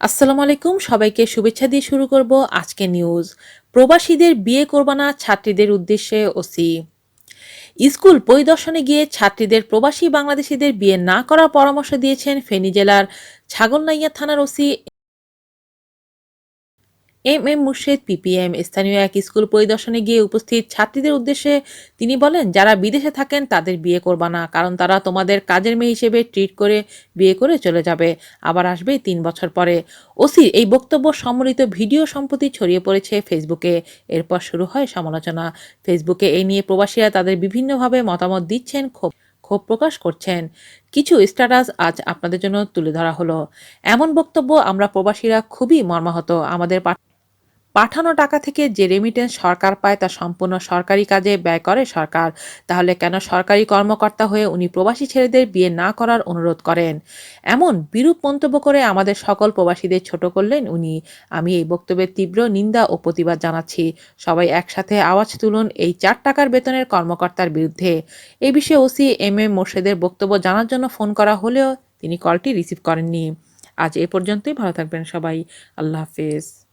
আসসালামু আলাইকুম, সবাইকে শুভেচ্ছা দিয়ে শুরু করব আজকে নিউজ প্রবাসীদের বিয়ে করবানা ছাত্রীদের উদ্দেশ্যে ওসি। স্কুল পরিদর্শনে গিয়ে ছাত্রীদের প্রবাসী বাংলাদেশিদের বিয়ে না করার পরামর্শ দিয়েছেন ফেনী জেলার ছাগলনাইয়া থানার OC M M Murshed PPM স্থানীয় এক স্কুল পরিদর্শনে গিয়ে উপস্থিত ছাত্রীদের উদ্দেশ্যে তিনি বলেন, যারা বিদেশে থাকেন, তাদের বিয়ে করবা না, কারণ তারা তোমাদের কাজের মেয়ে হিসেবে ট্রিট করে বিয়ে করে চলে যাবে। আবার আসবে তিন বছর পরে। ওসির এই বক্তব্য সম্মিলিত ভিডিও সম্প্রতি ছড়িয়ে পড়েছে ফেসবুকে। এরপর শুরু হয় সমালোচনা। ফেসবুকে এই নিয়ে প্রবাসীরা তাদের বিভিন্নভাবে মতামত দিচ্ছেন, ক্ষোভ ক্ষোভ প্রকাশ করছেন। কিছু স্ট্যাটাস আজ আপনাদের জন্য তুলে ধরা হলো। এমন বক্তব্য আমরা প্রবাসীরা খুবই মর্মাহত। আমাদের পাঠানো টাকা থেকে যে রেমিটেন্স সরকার পায় তা সম্পূর্ণ সরকারি কাজে ব্যয় করে সরকার। তাহলে কেন সরকারি কর্মকর্তা হয়ে উনি প্রবাসী ছেলেদের বিয়ে না করার অনুরোধ করেন? এমন বিরূপ মন্তব্য করে আমাদের সকল প্রবাসীদের ছোট করলেন উনি। আমি এই বক্তব্যের তীব্র নিন্দা ও প্রতিবাদ জানাচ্ছি। সবাই একসাথে আওয়াজ তুলুন এই চার টাকার বেতনের কর্মকর্তার বিরুদ্ধে। এই বিষয়ে ওসি এম এম মোর্শেদের বক্তব্য জানার জন্য ফোন করা হলেও তিনি কলটি রিসিভ করেননি। আজ এ পর্যন্তই। ভালো থাকবেন সবাই। আল্লাহ হাফেজ।